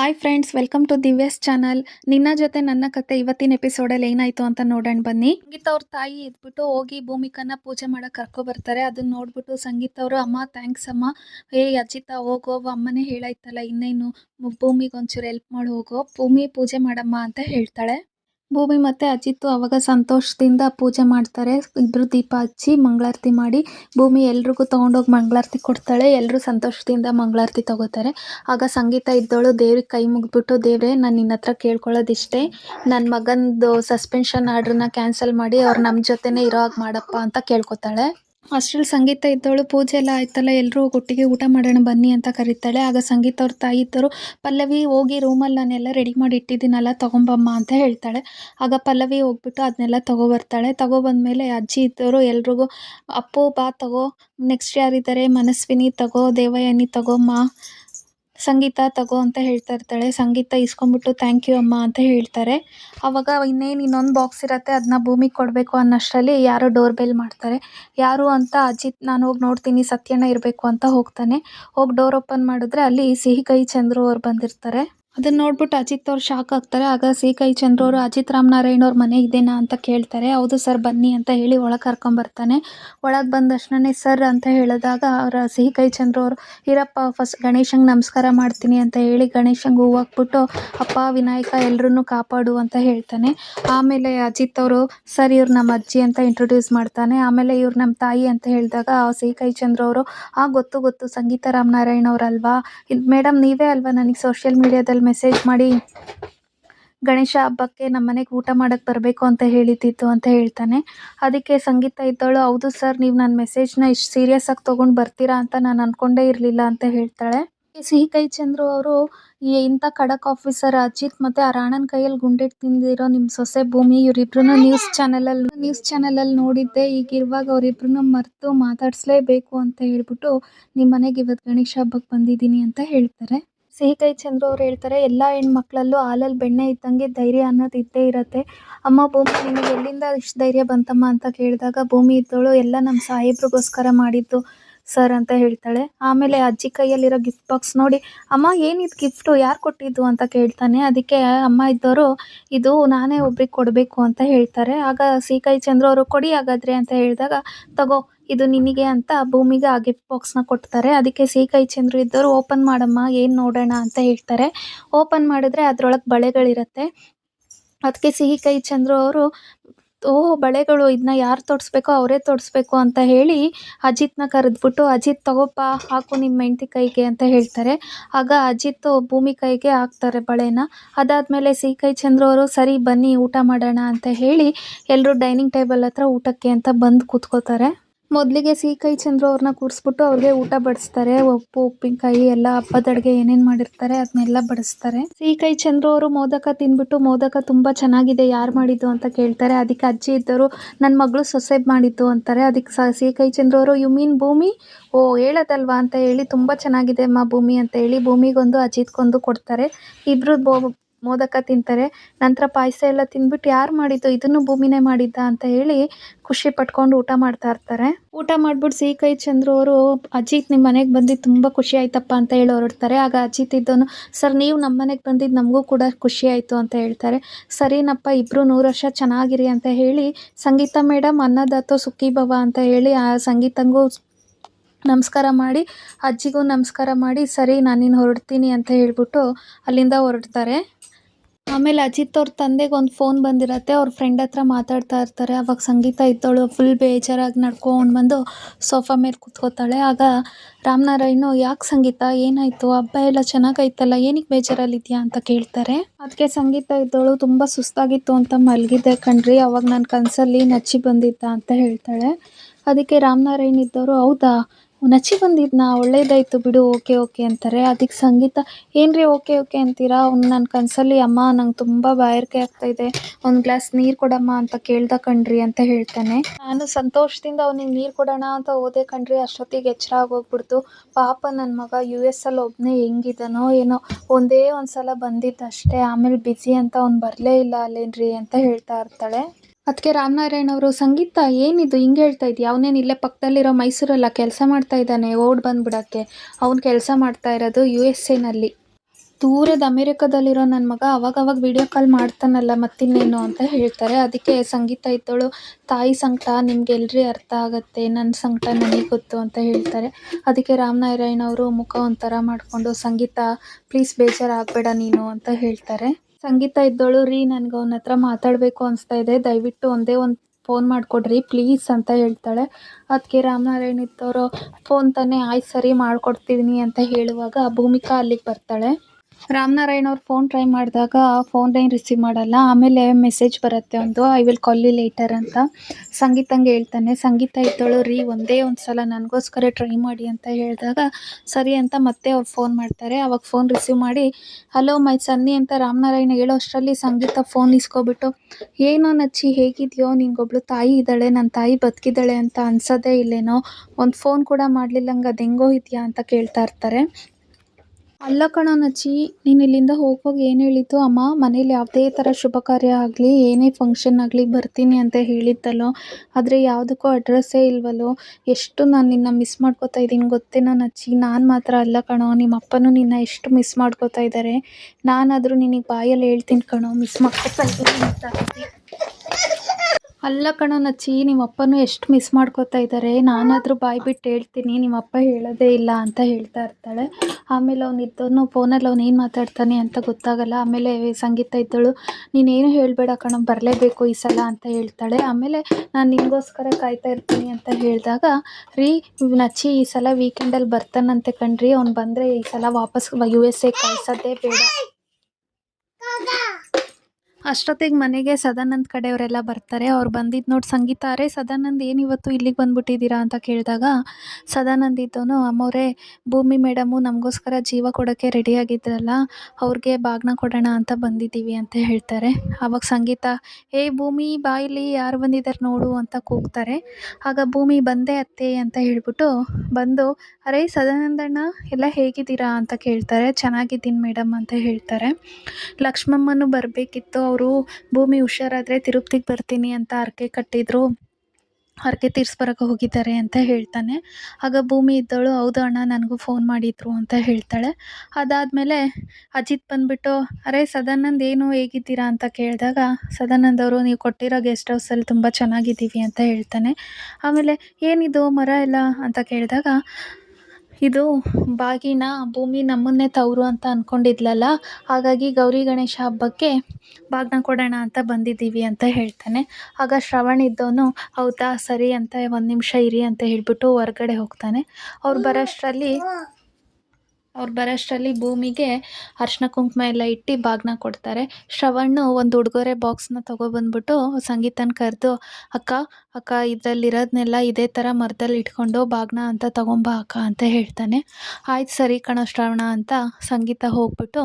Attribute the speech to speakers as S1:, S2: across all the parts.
S1: Hi friends welcome to Divya's channel ನಿನ್ನ ಜೊತೆ ನನ್ನ ಕತೆ ಇವತ್ತಿನ ಎಪಿಸೋಡಲ್ಲಿ ಏನಾಯ್ತು ಅಂತ ನೋಡೋಣ ಬನ್ನಿ. ಸಂಗೀತ ಅವ್ರ ತಾಯಿ ಇದ್ಬಿಟ್ಟು ಹೋಗಿ ಭೂಮಿಕನ್ನ ಪೂಜೆ ಮಾಡಕ್ ಕರ್ಕೊ ಬರ್ತಾರೆ. ಅದನ್ನ ನೋಡ್ಬಿಟ್ಟು ಸಂಗೀತ ಅವರು, ಅಮ್ಮ ಥ್ಯಾಂಕ್ಸ್ ಅಮ್ಮ. ಹೇ ಅಜಿತ, ಹೋಗೋ ಅಮ್ಮನೇ ಹೇಳಾಯ್ತಲ್ಲ, ಇನ್ನೇನು ಭೂಮಿಗೆ ಒಂಚೂರು ಹೆಲ್ಪ್ ಮಾಡಿ ಹೋಗೋ. ಭೂಮಿ ಪೂಜೆ ಮಾಡಮ್ಮ ಅಂತ ಹೇಳ್ತಾಳೆ. ಭೂಮಿ ಮತ್ತೆ ಅಜಿತ್ತು ಅವಾಗ ಸಂತೋಷದಿಂದ ಪೂಜೆ ಮಾಡ್ತಾರೆ. ಇಬ್ರು ದೀಪ ಹಚ್ಚಿ ಮಂಗಳಾರತಿ ಮಾಡಿ ಭೂಮಿ ಎಲ್ರಿಗೂ ತೊಗೊಂಡೋಗಿ ಮಂಗಳಾರತಿ ಕೊಡ್ತಾಳೆ. ಎಲ್ಲರೂ ಸಂತೋಷದಿಂದ ಮಂಗಳಾರತಿ ತಗೋತಾರೆ. ಆಗ ಸಂಗೀತ ಇದ್ದವಳು ದೇವ್ರಿಗೆ ಕೈ ಮುಗಿದ್ಬಿಟ್ಟು, ದೇವ್ರೆ, ನಾನು ನಿನ್ನ ಹತ್ರ ಕೇಳ್ಕೊಳ್ಳೋದಿಷ್ಟೇ. ನನ್ನ ಮಗಂದು ಸಸ್ಪೆನ್ಷನ್ ಆರ್ಡ್ರನ್ನ ಕ್ಯಾನ್ಸಲ್ ಮಾಡಿ, ಅವ್ರು ನಮ್ಮ ಜೊತೆನೇ ಇರೋ ಹಾಗೆ ಮಾಡಪ್ಪ ಅಂತ ಕೇಳ್ಕೊತಾಳೆ. ಅಷ್ಟ್ರಲ್ಲಿ ಸಂಗೀತ ಇದ್ದವಳು, ಪೂಜೆ ಎಲ್ಲ ಆಯ್ತಲ್ಲ ಎಲ್ಲರೂ ಒಟ್ಟಿಗೆ ಊಟ ಮಾಡೋಣ ಬನ್ನಿ ಅಂತ ಕರೀತಾಳೆ. ಆಗ ಸಂಗೀತ ಅವ್ರ ತಾಯಿ ಇದ್ದರು. ಪಲ್ಲವಿ, ಹೋಗಿ ರೂಮಲ್ಲಿ ನಾನೆಲ್ಲ ರೆಡಿ ಮಾಡಿ ಇಟ್ಟಿದ್ದೀನಲ್ಲ, ತೊಗೊಂಬಮ್ಮ ಅಂತ ಹೇಳ್ತಾಳೆ. ಆಗ ಪಲ್ಲವಿ ಹೋಗ್ಬಿಟ್ಟು ಅದನ್ನೆಲ್ಲ ತಗೊಬರ್ತಾಳೆ ತಗೊಬಂದ್ಮೇಲೆ ಅಜ್ಜಿ ಇದ್ದವರು ಎಲ್ರಿಗೂ, ಅಪ್ಪು, ಬಾ, ತಗೋ. ನೆಕ್ಸ್ಟ್ ಯಾರಿದ್ದಾರೆ? ಮನಸ್ವಿನಿ, ತಗೋ. ದೇವಯಾನಿ ತಗೋಮ್ಮ ಸಂಗೀತ ತಗೋ ಅಂತ ಹೇಳ್ತಾ ಇರ್ತಾಳೆ. ಸಂಗೀತ ಇಸ್ಕೊಂಡ್ಬಿಟ್ಟು ಥ್ಯಾಂಕ್ ಯು ಅಮ್ಮ ಅಂತ ಹೇಳ್ತಾರೆ. ಆವಾಗ ಇನ್ನೇನು ಇನ್ನೊಂದು ಬಾಕ್ಸ್ ಇರುತ್ತೆ ಅದನ್ನ ಭೂಮಿಗೆ ಕೊಡಬೇಕು ಅನ್ನೋಷ್ಟರಲ್ಲಿ ಯಾರೋ ಡೋರ್ ಬೆಲ್ ಮಾಡ್ತಾರೆ. ಯಾರು ಅಂತ ಅಜಿತ್, ನಾನು ಹೋಗಿ ನೋಡ್ತೀನಿ, ಸತ್ಯಣ್ಣ ಇರಬೇಕು ಅಂತ ಹೋಗ್ತಾನೆ. ಹೋಗಿ ಡೋರ್ ಓಪನ್ ಮಾಡಿದ್ರೆ ಅಲ್ಲಿ ಸಿಹಿ ಕೈ ಚಂದ್ರು ಅವ್ರು ಬಂದಿರ್ತಾರೆ. ಅದನ್ನ ನೋಡ್ಬಿಟ್ಟು ಅಜಿತ್ ಅವ್ರು ಶಾಕ್ ಆಗ್ತಾರೆ. ಆಗ ಸೀಕೈ ಚಂದ್ರವರು ಅವರು, ಅಜಿತ್ ರಾಮನಾರಾಯಣ ಅವ್ರ ಮನೆ ಇದೇನಾ? ಅಂತ ಕೇಳ್ತಾರೆ. ಹೌದು ಸರ್, ಬನ್ನಿ ಅಂತ ಹೇಳಿ ಒಳಗೆ ಕರ್ಕೊಂಬರ್ತಾನೆ ಒಳಗೆ ಬಂದ ತಕ್ಷಣನೇ ಸರ್ ಅಂತ ಹೇಳಿದಾಗ ಅವರ ಸಿಹಿ ಕೈ ಚಂದ್ರು ಅವರು, ಇರಪ್ಪ, ಫಸ್ಟ್ ಗಣೇಶಂಗೆ ನಮಸ್ಕಾರ ಮಾಡ್ತೀನಿ ಅಂತ ಹೇಳಿ ಗಣೇಶಂಗೆ ಹೂವು ಹಾಕ್ಬಿಟ್ಟು, ಅಪ್ಪ, ವಿನಾಯಕ ಎಲ್ರನ್ನೂ ಕಾಪಾಡು ಅಂತ ಹೇಳ್ತಾನೆ. ಆಮೇಲೆ ಅಜಿತ್ ಅವರು, ಸರ್, ಇವ್ರು ನಮ್ಮ ಅಜ್ಜಿ ಅಂತ ಇಂಟ್ರೊಡ್ಯೂಸ್ ಮಾಡ್ತಾನೆ. ಆಮೇಲೆ ಇವ್ರು ನಮ್ಮ ತಾಯಿ ಅಂತ ಹೇಳಿದಾಗ ಸಿಹಿ ಕೈ ಚಂದ್ರವರು ಆ, ಗೊತ್ತು ಗೊತ್ತು. ಸಂಗೀತ ರಾಮನಾರಾಯಣ ಅವರಲ್ವಾ ಇದು ಮೇಡಮ್ ನೀವೇ ಅಲ್ವಾ ನನಗೆ ಸೋಷಿಯಲ್ ಮೀಡಿಯಾದಲ್ಲಿ ಮೆಸೇಜ್ ಮಾಡಿ, ಗಣೇಶ ಹಬ್ಬಕ್ಕೆ ನಮ್ಮ ಮನೆಗೆ ಊಟ ಮಾಡಕ್ಕೆ ಬರಬೇಕು ಅಂತ ಹೇಳಿದ್ದಿತ್ತು ಅಂತ ಹೇಳ್ತಾನೆ. ಅದಕ್ಕೆ ಸಂಗೀತ ಇದ್ದವಳು ಹೌದು ಸರ್, ನೀವು ನನ್ನ ಮೆಸೇಜ್ನ ಇಷ್ಟು ಸೀರಿಯಸ್ಸಾಗಿ ತೊಗೊಂಡು ಬರ್ತೀರಾ ಅಂತ ನಾನು ಅಂದ್ಕೊಂಡೇ ಇರಲಿಲ್ಲ, ಅಂತ ಹೇಳ್ತಾಳೆ. ಸಿಹಿ ಕೈ ಚಂದ್ರು ಅವರು ಇಂಥ ಖಡಕ್ ಆಫೀಸರ್ ಅಜಿತ್ ಮತ್ತೆ ಆ ಕೈಯಲ್ಲಿ ಗುಂಡಿಟ್ಟು ತಿಂದಿರೋ ನಿಮ್ಮ ಸೊಸೆ ಭೂಮಿ ಇವರಿಬ್ರು ನ್ಯೂಸ್ ಚಾನಲಲ್ಲಿ ನ್ಯೂಸ್ ಚಾನಲಲ್ಲಿ ನೋಡಿದ್ದೆ. ಈಗಿರುವಾಗ ಅವರಿಬ್ರು ಮರೆತು ಮಾತಾಡಿಸ್ಲೇಬೇಕು ಅಂತ ಹೇಳ್ಬಿಟ್ಟು ನಿಮ್ಮ ಮನೆಗೆ ಇವತ್ತು ಗಣೇಶ ಹಬ್ಬಕ್ಕೆ ಬಂದಿದ್ದೀನಿ ಅಂತ ಹೇಳ್ತಾರೆ. ಸಿಹಿ ಕೈ ಚಂದ್ರು ಅವ್ರು ಹೇಳ್ತಾರೆ, ಎಲ್ಲ ಹೆಣ್ಮಕ್ಳಲ್ಲೂ ಹಾಲಲ್ಲಿ ಬೆಣ್ಣೆ ಇದ್ದಂಗೆ ಧೈರ್ಯ ಅನ್ನೋದು ಇದ್ದೇ ಇರುತ್ತೆ. ಅಮ್ಮ ಭೂಮಿ ನಿನಗೆ ಎಲ್ಲಿಂದ ಇಷ್ಟು ಧೈರ್ಯ ಬಂತಮ್ಮ ಅಂತ ಕೇಳಿದಾಗ ಭೂಮಿ ಇದ್ದವಳು ಎಲ್ಲ ನಮ್ಮ ಸಾಹೇಬ್ರಿಗೋಸ್ಕರ ಮಾಡಿದ್ದು. ಸರ್ ಅಂತ ಹೇಳ್ತಾಳೆ. ಆಮೇಲೆ ಅಜ್ಜಿ ಕೈಯಲ್ಲಿರೋ ಗಿಫ್ಟ್ ಬಾಕ್ಸ್ ನೋಡಿ, ಅಮ್ಮ, ಏನಿದು ಗಿಫ್ಟು ಯಾರು ಕೊಟ್ಟಿದ್ದು? ಅಂತ ಕೇಳ್ತಾನೆ. ಅದಕ್ಕೆ ಅಮ್ಮ ಇದ್ದವರು ಇದು ನಾನೇ ಒಬ್ರಿಗೆ ಕೊಡಬೇಕು ಅಂತ ಹೇಳ್ತಾರೆ. ಆಗ ಕೈ ಚಂದ್ರ ಅವರು ಕೊಡಿ ಹಾಗಾದ್ರೆ ಅಂತ ಹೇಳಿದಾಗ, ತಗೋ, ಇದು ನಿನಗೆ ಅಂತ ಭೂಮಿಗೆ ಆ ಗಿಫ್ಟ್ ಬಾಕ್ಸ್ನ ಕೊಡ್ತಾರೆ. ಅದಕ್ಕೆ ಕೈ ಚಂದ್ರು ಇದ್ದವರು ಓಪನ್ ಮಾಡಮ್ಮ, ಏನು ನೋಡೋಣ? ಅಂತ ಹೇಳ್ತಾರೆ. ಓಪನ್ ಮಾಡಿದ್ರೆ ಅದರೊಳಗೆ ಬಳೆಗಳಿರುತ್ತೆ. ಅದಕ್ಕೆ ಸಿಹಿ ಕೈ ಚಂದ್ರು ಅವರು ಓಹ್ ಬಳೆಗಳು ಇದನ್ನ ಯಾರು ತೊಡಿಸ್ಬೇಕೋ ಅವರೇ ತೊಡಿಸ್ಬೇಕು ಅಂತ ಹೇಳಿ ಅಜಿತ್ನ ಕರೆದ್ಬಿಟ್ಟು, ಅಜಿತ್ ತಗೋಪ್ಪ, ಹಾಕು ನಿಮ್ಮ ಹೆಂಡತಿ ಕೈಗೆ ಅಂತ ಹೇಳ್ತಾರೆ. ಆಗ ಅಜಿತ್ ಭೂಮಿ ಕೈಗೆ ಹಾಕ್ತಾರೆ ಬಳೆನ. ಅದಾದಮೇಲೆ ಕೈ. ಚಂದ್ರು ಅವರು, ಸರಿ, ಬನ್ನಿ, ಊಟ ಮಾಡೋಣ ಅಂತ ಹೇಳಿ ಎಲ್ಲರೂ ಡೈನಿಂಗ್ ಟೇಬಲ್ ಹತ್ರ ಊಟಕ್ಕೆ ಅಂತ ಬಂದು ಕೂತ್ಕೋತಾರೆ ಮೊದಲಿಗೆ ಕೈ ಚಂದ್ರು ಅವ್ರನ್ನ ಕೂರಿಸ್ಬಿಟ್ಟು ಅವ್ರಿಗೆ ಊಟ ಬಡಿಸ್ತಾರೆ. ಉಪ್ಪು, ಉಪ್ಪಿನಕಾಯಿ ಎಲ್ಲ ಹಬ್ಬದ ಅಡುಗೆ ಏನೇನು ಮಾಡಿರ್ತಾರೆ ಅದನ್ನೆಲ್ಲ ಬಡಿಸ್ತಾರೆ. ಕೈ ಚಂದ್ರು ಅವರು ಮೋದಕ ತಿಂದ್ಬಿಟ್ಟು ಮೋದಕ ತುಂಬ ಚೆನ್ನಾಗಿದೆ, ಯಾರು ಮಾಡಿದ್ದು ಅಂತ ಕೇಳ್ತಾರೆ. ಅದಕ್ಕೆ ಅಜ್ಜಿ ಇದ್ದರು ನನ್ನ ಮಗಳು ಸೊಸೆ ಮಾಡಿದ್ದು ಅಂತಾರೆ. ಅದಕ್ಕೆ ಕೈ ಚಂದ್ರು ಅವರು, ಯು ಮೀನ್ ಭೂಮಿ? ಓ, ಹೇಳೋದಲ್ವಾ? ಅಂತ ಹೇಳಿ, ತುಂಬ ಚೆನ್ನಾಗಿದೆ ಅಮ್ಮ ಭೂಮಿ ಅಂತ ಹೇಳಿ ಭೂಮಿಗೊಂದು ಅಜಿತ್ಗೊಂದು ಕೊಡ್ತಾರೆ. ಇಬ್ಬರು ಮೋದಕ ತಿಂತಾರೆ, ನಂತರ ಪಾಯಸ ಎಲ್ಲ ತಿಂದ್ಬಿಟ್ಟು ಯಾರು ಮಾಡಿದ್ದು ಇದನ್ನು ಭೂಮಿನೇ ಮಾಡಿದ್ದ ಅಂತ ಹೇಳಿ ಖುಷಿ ಪಟ್ಕೊಂಡು ಊಟ ಮಾಡ್ತಾ ಇರ್ತಾರೆ. ಊಟ ಮಾಡ್ಬಿಟ್ಟು ಸಿಹಿ ಕೈ ಚಂದ್ರು ಅವರು, ಅಜಿತ್ ನಿಮ್ಮ ಮನೆಗೆ ಬಂದಿದ್ದು ತುಂಬ ಖುಷಿ ಆಯ್ತಪ್ಪ ಅಂತ ಹೇಳಿ ಹೊರಡ್ತಾರೆ. ಆಗ ಅಜಿತ್ ಇದ್ದವನು, ಸರ್, ನೀವು ನಮ್ಮ ಮನೆಗೆ ಬಂದಿದ್ದು ನಮಗೂ ಕೂಡ ಖುಷಿ ಆಯಿತು ಅಂತ ಹೇಳ್ತಾರೆ. ಸರಿನಪ್ಪ ಇಬ್ಬರು ನೂರು ವರ್ಷ ಚೆನ್ನಾಗಿರಿ ಅಂತ ಹೇಳಿ, ಸಂಗೀತ ಮೇಡಮ್ ಅನ್ನದಾತೋ ಸುಖಿ ಭವ ಅಂತ ಹೇಳಿ ಆ ಸಂಗೀತಂಗೂ ನಮಸ್ಕಾರ ಮಾಡಿ, ಅಜ್ಜಿಗೂ ನಮಸ್ಕಾರ ಮಾಡಿ, ಸರಿ ನಾನಿನ್ನು ಹೊರಡ್ತೀನಿ ಅಂತ ಹೇಳ್ಬಿಟ್ಟು ಅಲ್ಲಿಂದ ಹೊರಡ್ತಾರೆ. ಆಮೇಲೆ ಅಜಿತ್ ಅವ್ರ ತಂದೆಗೆ ಒಂದು ಫೋನ್ ಬಂದಿರತ್ತೆ. ಅವ್ರ ಫ್ರೆಂಡ್ ಹತ್ರ ಮಾತಾಡ್ತಾ ಇರ್ತಾರೆ. ಅವಾಗ ಸಂಗೀತ ಇದ್ದವಳು ಫುಲ್ ಬೇಜಾರಾಗಿ ನಡ್ಕೊಂಡು ಬಂದು ಸೋಫಾ ಮೇಲೆ ಕುತ್ಕೋತಾಳೆ. ಆಗ ರಾಮನಾರಾಯಣು ಯಾಕೆ ಸಂಗೀತ? ಏನಾಯಿತು? ಹಬ್ಬ ಎಲ್ಲ ಚೆನ್ನಾಗೈತಲ್ಲ ಏನಕ್ಕೆ ಬೇಜಾರಲ್ಲಿದೆಯಾ? ಅಂತ ಕೇಳ್ತಾರೆ. ಅದಕ್ಕೆ ಸಂಗೀತ ಇದ್ದವಳು ತುಂಬ ಸುಸ್ತಾಗಿತ್ತು ಅಂತ ಮಲಗಿದ್ದೆ ಕಣ್ರಿ, ಅವಾಗ ನನ್ನ ಕನಸಲ್ಲಿ ನಚ್ಚಿ ಬಂದಿದ್ದ ಅಂತ ಹೇಳ್ತಾಳೆ. ಅದಕ್ಕೆ ರಾಮನಾರಾಯಣ ಇದ್ದವರು ಹೌದಾ? ನಚ್ಚಿ ಬಂದಿದ್ನಾ? ಒಳ್ಳೇದಾಯಿತು ಬಿಡು, ಓಕೆ ಓಕೆ ಅಂತಾರೆ. ಅದಕ್ಕೆ ಸಂಗೀತ, ಏನ್ರಿ ಓಕೆ ಓಕೆ ಅಂತೀರಾ? ಅವ್ನು ನನ್ನ ಕನಸಲ್ಲಿ, ಅಮ್ಮ, ನಂಗೆ ತುಂಬ ಆಗ್ತಾ ಇದೆ. ಒಂದು ಗ್ಲಾಸ್ ನೀರು ಕೊಡಮ್ಮ ಅಂತ ಕೇಳ್ದ ಕಣ್ರಿ ಅಂತ ಹೇಳ್ತಾನೆ. ನಾನು ಸಂತೋಷದಿಂದ ಅವ್ನಿಗೆ ನೀರು ಕೊಡೋಣ ಅಂತ ಓದೇ ಕಣ್ರಿ. ಅಷ್ಟೊತ್ತಿಗೆ ಎಚ್ಚರ ಆಗೋಗ್ಬಿಡ್ತು. ಪಾಪ ನನ್ನ ಮಗ ಯು ಎಸ್ ಅಲ್ಲಿ ಒಬ್ಬನೇ ಹೆಂಗಿದ್ದಾನೋ ಏನೋ. ಒಂದೇ ಒಂದು ಸಲ ಬಂದಿದ್ದು ಅಷ್ಟೇ ಆಮೇಲೆ ಬ್ಯುಸಿ ಅಂತ ಅವ್ನು ಬರಲೇ ಇಲ್ಲ ಅಲ್ಲೇನ್ರಿ ಅಂತ ಹೇಳ್ತಾ ಇರ್ತಾಳೆ. ಅದಕ್ಕೆ ರಾಮನಾರಾಯಣ್ ಅವರು, ಸಂಗೀತ ಏನಿದು? ಹಿಂಗೆ ಹೇಳ್ತಾ ಇದೆಯಾ? ಅವನೇನು ಇಲ್ಲೇ ಪಕ್ಕದಲ್ಲಿರೋ ಮೈಸೂರಲ್ಲ, ಕೆಲಸ ಮಾಡ್ತಾ ಇದ್ದಾನೆ, ಓಡ್ ಬಂದ್ಬಿಡಕ್ಕೆ. ಅವ್ನು ಕೆಲಸ ಮಾಡ್ತಾ ಇರೋದು ಯು ಎಸ್ ಎನಲ್ಲಿ ದೂರದ ಅಮೆರಿಕದಲ್ಲಿರೋ ನನ್ನ ಮಗ ಅವಾಗವಾಗ ಅವಾಗ ವಿಡಿಯೋ ಕಾಲ್ ಮಾಡ್ತಾನಲ್ಲ ಮತ್ತಿನ್ನೇನು ಅಂತ ಹೇಳ್ತಾರೆ. ಅದಕ್ಕೆ ಸಂಗೀತ ಇದ್ದವಳು ತಾಯಿ ಸಂಕಟ ನಿಮ್ಗೆ ಎಲ್ರಿ ಅರ್ಥ ಆಗುತ್ತೆ ನನ್ನ ಸಂಕಟ ನನಗೆ ಗೊತ್ತು ಅಂತ ಹೇಳ್ತಾರೆ. ಅದಕ್ಕೆ ರಾಮನಾರಾಯಣ ಅವರು ಮುಖ ಒಂಥರ ಮಾಡಿಕೊಂಡು, ಸಂಗೀತ ಪ್ಲೀಸ್ ಬೇಜಾರಾಗಬೇಡ ನೀನು ಅಂತ ಹೇಳ್ತಾರೆ. ಸಂಗೀತ ಇದ್ದೋಳು ರೀ, ನನಗೆ ಅವನ ಹತ್ರ ಮಾತಾಡಬೇಕು ಅನಿಸ್ತಾ ಇದೆ. ದಯವಿಟ್ಟು ಒಂದೇ ಒಂದು ಫೋನ್ ಮಾಡಿಕೊಡ್ರಿ ಪ್ಲೀಸ್ ಅಂತ ಹೇಳ್ತಾಳೆ. ಅದಕ್ಕೆ ರಾಮನಾರಾಯಣ ಇದ್ದವರು ಫೋನ್ ತಾನೇ, ಆಯ್ತು ಸರಿ ಮಾಡಿಕೊಡ್ತೀನಿ ಅಂತ ಹೇಳುವಾಗ ಭೂಮಿಕಾ ಅಲ್ಲಿಗೆ ಬರ್ತಾಳೆ. ರಾಮನಾರಾಯಣ ಅವ್ರು ಫೋನ್ ಟ್ರೈ ಮಾಡಿದಾಗ ಫೋನ್ ಲೈನ್ ರಿಸೀವ್ ಮಾಡಲ್ಲ, ಆಮೇಲೆ ಮೆಸೇಜ್ ಬರುತ್ತೆ ಒಂದು I will call you later ಅಂತ. ಸಂಗೀತಂಗೆ ಹೇಳ್ತಾನೆ. ಸಂಗೀತ ಇದ್ದಳು, ರೀ, ಒಂದೇ ಒಂದು ಸಲ ನನಗೋಸ್ಕರ ಟ್ರೈ ಮಾಡಿ ಅಂತ ಹೇಳಿದಾಗ, ಸರಿ ಅಂತ ಮತ್ತೆ ಅವ್ರು ಫೋನ್ ಮಾಡ್ತಾರೆ. ಅವಾಗ ಫೋನ್ ರಿಸೀವ್ ಮಾಡಿ ಹಲೋ ಮೈ ಸನ್ನಿ ಅಂತ ರಾಮನಾರಾಯಣ ಹೇಳೋ ಅಷ್ಟರಲ್ಲಿ ಸಂಗೀತ ಫೋನ್ ಇಸ್ಕೊಬಿಟ್ಟು, ಏನೋ ನಚ್ಚಿ, ಹೇಗಿದೆಯೋ, ನಿಂಗೊಬ್ಳು ತಾಯಿ ಇದ್ದಾಳೆ ನನ್ನ ತಾಯಿ ಬದುಕಿದ್ದಾಳೆ ಅಂತ ಅನ್ಸೋದೇ ಇಲ್ಲೇನೋ, ಒಂದು ಫೋನ್ ಕೂಡ ಮಾಡಲಿಲ್ಲಂಗೆ ಅದು ಹೆಂಗೋ ಇದೆಯಾ ಅಂತ ಕೇಳ್ತಾ ಇರ್ತಾರೆ. ಅಲ್ಲ ಕಣೋ ನಚ್ಚಿ, ನೀನು ಇಲ್ಲಿಂದ ಹೋಗುವಾಗ ಏನು ಹೇಳಿದ್ದು? ಅಮ್ಮ, ಮನೇಲಿ ಯಾವುದೇ ಥರ ಶುಭ ಕಾರ್ಯ ಆಗಲಿ, ಏನೇ ಫಂಕ್ಷನ್ ಆಗಲಿ ಬರ್ತೀನಿ ಅಂತ ಹೇಳಿದ್ದಲ್ಲೋ, ಆದರೆ ಯಾವುದಕ್ಕೂ ಅಡ್ರೆಸ್ಸೇ ಇಲ್ವಲ್ಲೋ, ಎಷ್ಟು ನಾನು ನಿನ್ನ ಮಿಸ್ ಮಾಡ್ಕೋತಾ ಇದ್ದೀನಿ ಗೊತ್ತೇನೋ ನಚ್ಚಿ? ನಾನು ಮಾತ್ರ ಅಲ್ಲ ಕಣೋ ನಿಮ್ಮ ಅಪ್ಪನೂ ನಿನ್ನ ಎಷ್ಟು ಮಿಸ್ ಮಾಡ್ಕೋತಾ ಇದ್ದಾರೆ ನಾನಾದರೂ ನಿನಗೆ ಬಾಯಲ್ಲಿ ಹೇಳ್ತೀನಿ ಕಣೋ ಮಿಸ್ ಮಾಡ್ಕೋತಾ ಇದ್ದೀನಿ ಅಂತ. ಅಲ್ಲ ಕಣೋ ನಚ್ಚಿ, ನಿಮ್ಮ ಅಪ್ಪನೂ ಎಷ್ಟು ಮಿಸ್ ಮಾಡ್ಕೋತಾ ಇದ್ದಾರೆ ನಾನಾದರೂ ಬಾಯಿ ಬಿಟ್ಟು ಹೇಳ್ತೀನಿ ನಿಮ್ಮಪ್ಪ ಹೇಳೋದೇ ಇಲ್ಲ ಅಂತ ಹೇಳ್ತಾ ಇರ್ತಾಳೆ. ಆಮೇಲೆ ಅವ್ನು ಇದ್ದವನು ಫೋನಲ್ಲಿ ಅವ್ನು ಏನು ಮಾತಾಡ್ತಾನೆ ಅಂತ ಗೊತ್ತಾಗಲ್ಲ. ಆಮೇಲೆ ಸಂಗೀತ ಇದ್ದಳು, ನೀನೇನು ಹೇಳಬೇಡ ಕಣೋ, ಬರಲೇಬೇಕು ಈ ಸಲ ಅಂತ ಹೇಳ್ತಾಳೆ. ಆಮೇಲೆ ನಾನು ನಿನಗೋಸ್ಕರ ಕಾಯ್ತಾ ಇರ್ತೀನಿ ಅಂತ ಹೇಳಿದಾಗ, ರೀ, ನಚ್ಚಿ ಈ ಸಲ ವೀಕೆಂಡಲ್ಲಿ ಬರ್ತಾನಂತೆ ಕಣ್ರಿ. ಅವ್ನು ಬಂದರೆ ಈ ಸಲ ವಾಪಸ್ ಯು ಎಸ್ ಎ ಕಳ್ಸೋದೇ ಬೇಡ. ಅಷ್ಟೊತ್ತಿಗೆ ಮನೆಗೆ ಸದಾನಂದ್ ಕಡೆಯವರೆಲ್ಲ ಬರ್ತಾರೆ. ಅವ್ರು ಬಂದಿದ್ದು ನೋಡಿ ಸಂಗೀತ, ಅರೆ ಸದಾನಂದ್, ಏನು ಇವತ್ತು ಇಲ್ಲಿಗೆ ಬಂದುಬಿಟ್ಟಿದ್ದೀರಾ? ಅಂತ ಕೇಳಿದಾಗ, ಸದಾನಂದ್ ಇದ್ದವನು ಅಮ್ಮೋರೇ ಭೂಮಿ ಮೇಡಮು ನಮಗೋಸ್ಕರ ಜೀವ ಕೊಡೋಕ್ಕೆ ರೆಡಿಯಾಗಿದ್ರಲ್ಲ ಅವ್ರಿಗೆ ಬಾಗ್ನ ಕೊಡೋಣ ಅಂತ ಬಂದಿದ್ದೀವಿ ಅಂತ ಹೇಳ್ತಾರೆ. ಆವಾಗ ಸಂಗೀತ, ಏ ಭೂಮಿ, ಬಾಯಿಲಿ ಯಾರು ಬಂದಿದ್ದಾರೆ ನೋಡು ಅಂತ ಕೂಗ್ತಾರೆ. ಆಗ ಭೂಮಿ, ಬಂದೆ ಅತ್ತೆ ಅಂತ ಹೇಳ್ಬಿಟ್ಟು ಬಂದು, ಅರೆ ಸದಾನಂದಣ್ಣ ಎಲ್ಲ ಹೇಗಿದ್ದೀರಾ? ಅಂತ ಕೇಳ್ತಾರೆ. ಚೆನ್ನಾಗಿದ್ದೀನಿ ಮೇಡಮ್ ಅಂತ ಹೇಳ್ತಾರೆ. ಲಕ್ಷ್ಮಮ್ಮನೂ ಬರಬೇಕಿತ್ತು. ಅವರು, ಭೂಮಿ ಹುಷಾರಾದರೆ ತಿರುಪ್ತಿಗೆ ಬರ್ತೀನಿ ಅಂತ ಹರಕೆ ಕಟ್ಟಿದ್ರು. ಹರಕೆ ತೀರ್ಸ್ಬರಕ್ಕೆ ಹೋಗಿದ್ದಾರೆ ಅಂತ ಹೇಳ್ತಾನೆ. ಆಗ ಭೂಮಿ ಇದ್ದವಳು ಹೌದು ಅಣ್ಣ, ನನಗೂ ಫೋನ್ ಮಾಡಿದ್ರು ಅಂತ ಹೇಳ್ತಾಳೆ. ಅದಾದಮೇಲೆ ಅಜಿತ್ ಬಂದುಬಿಟ್ಟು, ಅರೆ ಸದಾನಂದ್, ಏನು ಹೇಗಿದ್ದೀರಾ? ಅಂತ ಕೇಳಿದಾಗ, ಸದಾನಂದ್ ಅವರು, ನೀವು ಕೊಟ್ಟಿರೋ ಗೆಸ್ಟ್ ಹೌಸಲ್ಲಿ ತುಂಬ ಚೆನ್ನಾಗಿದ್ದೀವಿ ಅಂತ ಹೇಳ್ತಾನೆ. ಆಮೇಲೆ, ಏನಿದು, ಮರ ಎಲ್ಲ? ಅಂತ ಕೇಳಿದಾಗ ಇದು ಬಾಗಿನ ಭೂಮಿ ನಮ್ಮನ್ನೇ ತವರು ಅಂತ ಅಂದ್ಕೊಂಡಿದ್ಲಲ್ಲ ಹಾಗಾಗಿ ಗೌರಿ ಗಣೇಶ ಹಬ್ಬಕ್ಕೆ ಬಾಗ್ನ ಕೊಡೋಣ ಅಂತ ಬಂದಿದ್ದೀವಿ ಅಂತ ಹೇಳ್ತಾನೆ. ಆಗ ಶ್ರವಣ್ ಇದ್ದವನು, ಹೌದಾ, ಸರಿ ಅಂತ ಒಂದು ನಿಮಿಷ ಇರಿ ಅಂತ ಹೇಳಿಬಿಟ್ಟು ಹೊರಗಡೆ ಹೋಗ್ತಾನೆ. ಅವ್ರು ಬರೋಷ್ಟರಲ್ಲಿ ಅವ್ರು ಬರೋಷ್ಟರಲ್ಲಿ ಭೂಮಿಗೆ ಅರ್ಶಿನ ಕುಂಕುಮ ಎಲ್ಲ ಇಟ್ಟು ಬಾಗ್ನ ಕೊಡ್ತಾರೆ. ಶ್ರವಣ್ಣು ಒಂದು ಉಡುಗೊರೆ ಬಾಕ್ಸ್ನ ತೊಗೊಬಂದ್ಬಿಟ್ಟು ಸಂಗೀತನ ಕರೆದು, ಅಕ್ಕ ಅಕ್ಕ ಇದರಲ್ಲಿರೋದನ್ನೆಲ್ಲ ಇದೇ ಥರ ಮರದಲ್ಲಿ ಇಟ್ಕೊಂಡು ಬಾಗ್ನ ಅಂತ ತಗೊಂಬಾ ಅಕ್ಕ, ಅಂತ ಹೇಳ್ತಾನೆ. ಆಯ್ತು ಸರಿ ಕಣೋ ಶ್ರವಣ, ಅಂತ ಸಂಗೀತ ಹೋಗ್ಬಿಟ್ಟು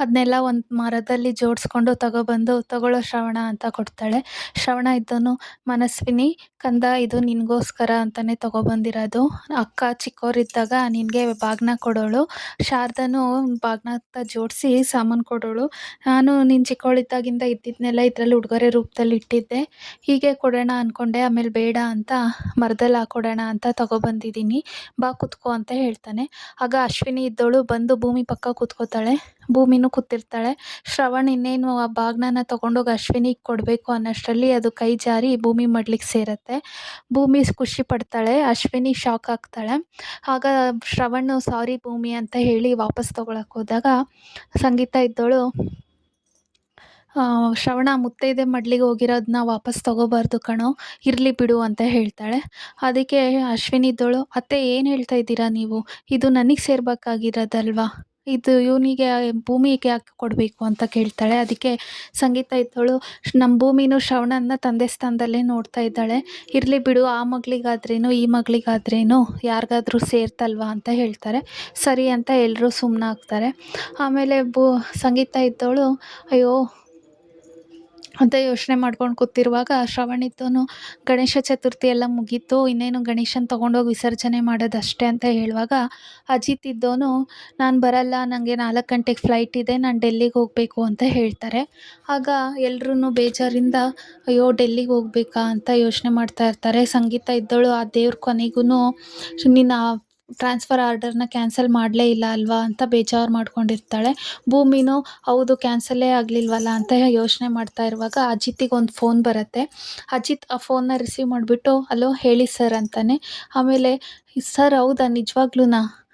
S1: ಅದನ್ನೆಲ್ಲ ಒಂದು ಮರದಲ್ಲಿ ಜೋಡಿಸ್ಕೊಂಡು ತಗೊಬಂದು ತಗೊಳ್ಳೋ ಶ್ರವಣ ಅಂತ ಕೊಡ್ತಾಳೆ. ಶ್ರವಣ ಇದ್ದವನು ಮನಸ್ವಿನಿ, ಕಂದ ಇದು ನಿನಗೋಸ್ಕರ ಅಂತಲೇ ತಗೊಬಂದಿರೋದು. ಅಕ್ಕ ಚಿಕ್ಕವರಿದ್ದಾಗ ನಿನಗೆ ಬಾಗ್ನ ಕೊಡೋಳು. ಶಾರದನು ಬಾಗ್ನ ಜೋಡಿಸಿ ಸಾಮಾನು ಕೊಡೋಳು. ನಾನು ನೀನು ಚಿಕ್ಕವಳಿದ್ದಾಗಿಂದ ಇದ್ದಿದ್ದನ್ನೆಲ್ಲ ಇದರಲ್ಲಿ ಉಡುಗೊರೆ ರೂಪದಲ್ಲಿ ಇಟ್ಟಿದ್ದೆ. ಹೀಗೆ ಕೊಡೋಣ ಅಂದ್ಕೊಂಡೆ ಆಮೇಲೆ ಬೇಡ ಅಂತ ಮರದಲ್ಲಿ ಹಾಕೊಡೋಣ ಅಂತ ತಗೊಬಂದಿದ್ದೀನಿ. ಬಾ ಕುತ್ಕೋ ಅಂತ ಹೇಳ್ತಾನೆ. ಆಗ ಅಶ್ವಿನಿ ಇದ್ದವಳು ಬಂದು ಭೂಮಿ ಪಕ್ಕ ಕೂತ್ಕೋತಾಳೆ. ಭೂಮಿನೂ ಕೂತಿರ್ತಾಳೆ. ಶ್ರವಣ್, ಇನ್ನೇನು ಆ ಬಾಗ್ನನ ತಗೊಂಡೋಗಿ ಅಶ್ವಿನಿಗೆ ಕೊಡಬೇಕು ಅನ್ನೋಷ್ಟರಲ್ಲಿ ಅದು ಕೈ ಜಾರಿ ಭೂಮಿ ಮಡ್ಲಿಗೆ ಸೇರುತ್ತೆ. ಭೂಮಿ ಖುಷಿ ಪಡ್ತಾಳೆ. ಅಶ್ವಿನಿ ಶಾಕ್ ಆಗ್ತಾಳೆ. ಆಗ ಶ್ರವಣ್, ಸಾರಿ ಭೂಮಿ ಅಂತ ಹೇಳಿ ವಾಪಸ್ ತೊಗೊಳಕ್ಕೆ ಹೋದಾಗ ಸಂಗೀತ ಇದ್ದೋಳು ಶ್ರವಣ, ಮುತ್ತೈದೆ ಮಡ್ಲಿಗೆ ಹೋಗಿರೋದನ್ನ ವಾಪಸ್ ತೊಗೋಬಾರ್ದು ಕಣೋ. ಇರಲಿ ಬಿಡು ಅಂತ ಹೇಳ್ತಾಳೆ. ಅದಕ್ಕೆ ಅಶ್ವಿನಿ ಇದ್ದವಳು ಅತ್ತೆ, ಏನು ಹೇಳ್ತಾ ಇದ್ದೀರಾ ನೀವು? ಇದು ನನಗೆ ಸೇರ್ಬೇಕಾಗಿರೋದಲ್ವಾ? ಇದು ಇವನಿಗೆ ಭೂಮಿಗೆ ಯಾಕೆ ಕೊಡಬೇಕು ಅಂತ ಕೇಳ್ತಾಳೆ. ಅದಕ್ಕೆ ಸಂಗೀತ ಇದ್ದವಳು ನಮ್ಮ ಭೂಮಿನೂ ಶ್ರವಣನ ತಂದೆ ಸ್ಥಾನದಲ್ಲೇ ನೋಡ್ತಾ ಇದ್ದಾಳೆ. ಇರಲಿ ಬಿಡು, ಆ ಮಗಳಿಗಾದ್ರೇನು, ಈ ಮಗಳಿಗಾದ್ರೇನು, ಯಾರಿಗಾದ್ರೂ ಸೇರ್ತಲ್ವಾ ಅಂತ ಹೇಳ್ತಾರೆ. ಸರಿ ಅಂತ ಎಲ್ಲರೂ ಸುಮ್ಮನಾಗ್ತಾರೆ ಆಮೇಲೆ ಬೂ ಸಂಗೀತ ಇದ್ದವಳು ಅಯ್ಯೋ ಅಂತ ಯೋಚನೆ ಮಾಡ್ಕೊಂಡು ಕೂತಿರುವಾಗ ಶ್ರವಣ್ ಇದ್ದವನು ಗಣೇಶ ಚತುರ್ಥಿ ಎಲ್ಲ ಮುಗೀತು, ಇನ್ನೇನು ಗಣೇಶನ ತೊಗೊಂಡೋಗಿ ವಿಸರ್ಜನೆ ಮಾಡೋದಷ್ಟೇ ಅಂತ ಹೇಳುವಾಗ ಅಜಿತ್ ಇದ್ದೋನು, ನಾನು ಬರಲ್ಲ ನನಗೆ ನಾಲ್ಕು ಗಂಟೆಗೆ ಫ್ಲೈಟ್ ಇದೆ, ನಾನು ಡೆಲ್ಲಿಗೆ ಹೋಗಬೇಕು ಅಂತ ಹೇಳ್ತಾರೆ. ಆಗ ಎಲ್ರೂ ಬೇಜಾರಿಂದ, ಅಯ್ಯೋ, ಡೆಲ್ಲಿಗೆ ಹೋಗ್ಬೇಕಾ? ಅಂತ ಯೋಚನೆ ಮಾಡ್ತಾ ಇರ್ತಾರೆ. ಸಂಗೀತ ಇದ್ದವಳು ಆ ದೇವ್ರ ಕೊನೆಗೂ ನಿನ್ನ ಟ್ರಾನ್ಸ್ಫರ್ ಆರ್ಡರ್ನ ಕ್ಯಾನ್ಸಲ್ ಮಾಡಲೇ ಇಲ್ಲ ಅಲ್ವಾ ಅಂತ ಬೇಜಾರು ಮಾಡ್ಕೊಂಡಿರ್ತಾಳೆ. ಭೂಮಿನೂ ಹೌದು ಕ್ಯಾನ್ಸಲ್ಲೇ ಆಗಲಿಲ್ವಲ್ಲ ಅಂತ ಯೋಚನೆ ಮಾಡ್ತಾ ಇರುವಾಗ ಅಜಿತಿಗೆ ಒಂದು ಫೋನ್ ಬರುತ್ತೆ. ಅಜಿತ್ ಆ ಫೋನ್ನ ರಿಸೀವ್ ಮಾಡಿಬಿಟ್ಟು, ಹಲೋ, ಹೇಳಿ ಸರ್ ಅಂತಾನೆ. ಆಮೇಲೆ ಸರ್ ಹೌದಾ? ನಿಜವಾಗ್ಲೂನಾ?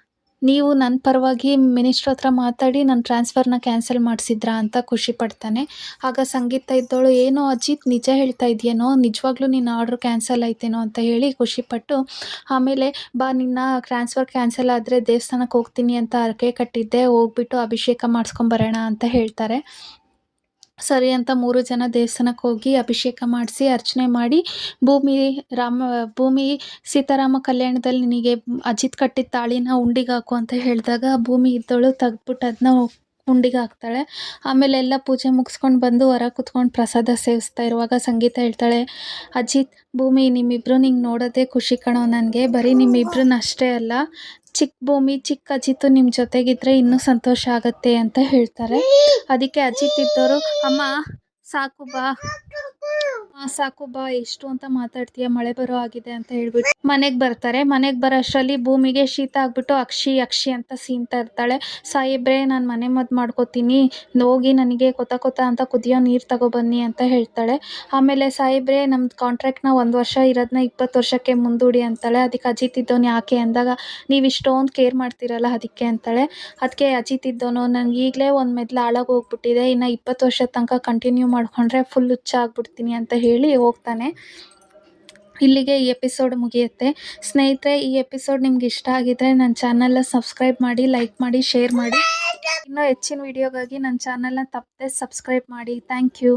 S1: ನೀವು ನನ್ನ ಪರವಾಗಿ ಮಿನಿಸ್ಟ್ರ್ ಹತ್ರ ಮಾತಾಡಿ ನನ್ನ ಟ್ರಾನ್ಸ್ಫರ್ನ ಕ್ಯಾನ್ಸಲ್ ಮಾಡಿಸಿದ್ರಾ ಅಂತ ಖುಷಿ ಪಡ್ತಾನೆ. ಆಗ ಸಂಗೀತ ಇದ್ದವಳು ಏನೋ ಅಜಿತ್, ನಿಜ ಹೇಳ್ತಾ ಇದೆಯೇನೋ? ನಿಜವಾಗ್ಲೂ ನಿನ್ನ ಆರ್ಡ್ರ್ ಕ್ಯಾನ್ಸಲ್ ಆಯ್ತೇನೋ? ಅಂತ ಹೇಳಿ ಖುಷಿಪಟ್ಟು ಆಮೇಲೆ ಬಾ, ನಿನ್ನ ಟ್ರಾನ್ಸ್ಫರ್ ಕ್ಯಾನ್ಸಲ್ ಆದರೆ ದೇವಸ್ಥಾನಕ್ಕೆ ಹೋಗ್ತೀನಿ ಅಂತ ಅರಕೆ ಕಟ್ಟಿದ್ದೆ. ಹೋಗ್ಬಿಟ್ಟು ಅಭಿಷೇಕ ಮಾಡಿಸ್ಕೊಂಬರೋಣ ಅಂತ ಹೇಳ್ತಾರೆ. ಸರಿ ಅಂತ ಮೂರು ಜನ ದೇವಸ್ಥಾನಕ್ಕೆ ಹೋಗಿ ಅಭಿಷೇಕ ಮಾಡಿಸಿ, ಅರ್ಚನೆ ಮಾಡಿ, ಭೂಮಿ ರಾಮ, ಭೂಮಿ ಸೀತಾರಾಮ ಕಲ್ಯಾಣದಲ್ಲಿ ನಿನಗೆ ಅಜಿತ್ ಕಟ್ಟಿದ ತಾಳಿನ ಉಂಡಿಗೆ ಹಾಕು ಅಂತ ಹೇಳಿದಾಗ ಭೂಮಿ ಇದ್ದವಳು ತೆಗ್ದ್ಬಿಟ್ಟು ಅದನ್ನ ಉಂಡಿಗೆ ಹಾಕ್ತಾಳೆ. ಆಮೇಲೆ ಎಲ್ಲ ಪೂಜೆ ಮುಗಿಸ್ಕೊಂಡು ಬಂದು ಹೊರ ಕುತ್ಕೊಂಡು ಪ್ರಸಾದ ಸೇವಿಸ್ತಾ ಇರುವಾಗ ಸಂಗೀತ ಹೇಳ್ತಾಳೆ, ಅಜಿತ್, ಭೂಮಿ ನಿಮ್ಮಿಬ್ರು ನಿಂಗೆ ನೋಡೋದೇ ಖುಷಿ ಕಣೋ ನನಗೆ. ಬರೀ ನಿಮ್ಮಿಬ್ರನ್ನ ಅಷ್ಟೇ ಅಲ್ಲ ಚಿಕ್ಕ ಭೂಮಿ ಚಿಕ್ಕ ಅಜಿತ್ತು ನಿಮ್ಮ ಜೊತೆಗಿದ್ರೆ ಇನ್ನೂ ಸಂತೋಷ ಆಗತ್ತೆ ಅಂತ ಹೇಳ್ತಾರೆ. ಅದಕ್ಕೆ ಅಜಿತ್ ಇದ್ದವರು ಅಮ್ಮ, ಸಾಕು ಬಾ. ಸಾಕು, ಬಾ ಎಷ್ಟು ಅಂತ ಮಾತಾಡ್ತೀಯ, ಮಳೆ ಬರೋ ಆಗಿದೆ ಅಂತ ಹೇಳ್ಬಿಟ್ಟು ಮನೆಗೆ ಬರ್ತಾರೆ. ಮನೆಗೆ ಬರೋ ಅಷ್ಟರಲ್ಲಿ ಭೂಮಿಗೆ ಶೀತ ಆಗ್ಬಿಟ್ಟು ಅಕ್ಷಿ ಅಕ್ಷಿ ಅಂತ ಸೀನ್ತಾ ಇರ್ತಾಳೆ ಸಾಹೇಬ್ರೆ, ನಾನು ಮನೆ ಮದ್ದು ಮಾಡ್ಕೋತೀನಿ. ಹೋಗಿ ನನಗೆ ಕೊತ ಕೊತ ಅಂತ ಕುದಿಯೋ ನೀರು ತಗೊಬನ್ನಿ ಅಂತ ಹೇಳ್ತಾಳೆ. ಆಮೇಲೆ ಸಾಹೇಬ್ರೆ ನಮ್ದು ಕಾಂಟ್ರಾಕ್ಟ್ನ ಒಂದು ವರ್ಷ ಇರೋದನ್ನ ಇಪ್ಪತ್ತು ವರ್ಷಕ್ಕೆ ಮುಂದೂಡಿ ಅಂತಾಳೆ. ಅದಕ್ಕೆ ಅಜಿತ್ ಇದ್ದೋನು ಯಾಕೆ ಅಂದಾಗ, ನೀವು ಇಷ್ಟೊಂದು ಕೇರ್ ಮಾಡ್ತೀರಲ್ಲ ಅದಕ್ಕೆ ಅಂತಾಳೆ. ಅದಕ್ಕೆ ಅಜಿತ್ ಇದ್ದೋನು ನನಗೆ ಈಗಲೇ ಒಂದು ಮೆದ್ಲು ಹಾಳಾಗಿ ಹೋಗ್ಬಿಟ್ಟಿದೆ. ಇನ್ನು ಇಪ್ಪತ್ತು ವರ್ಷದ ತನಕ ಕಂಟಿನ್ಯೂ ಮಾಡಿಕೊಂಡ್ರೆ ಫುಲ್ ಹುಚ್ಚ ಆಗ್ಬಿಡ್ತೀನಿ ಅಂತ ಹೇಳಿ ಹೋಗ್ತಾನೆ. ಇಲ್ಲಿಗೆ ಈ ಎಪಿಸೋಡ್ ಮುಗಿಯುತ್ತೆ. ಸ್ನೇಹಿತರೆ, ಈ ಎಪಿಸೋಡ್ ನಿಮ್ಗೆ ಇಷ್ಟ ಆಗಿದ್ರೆ ನನ್ನ ಚಾನಲ್ನ ಸಬ್ಸ್ಕ್ರೈಬ್ ಮಾಡಿ, ಲೈಕ್ ಮಾಡಿ, ಶೇರ್ ಮಾಡಿ. ಇನ್ನೂ ಹೆಚ್ಚಿನ ವಿಡಿಯೋಗಾಗಿ ನನ್ನ ಚಾನಲ್ನ ತಪ್ಪದೆ ಸಬ್ಸ್ಕ್ರೈಬ್ ಮಾಡಿ. Thank you.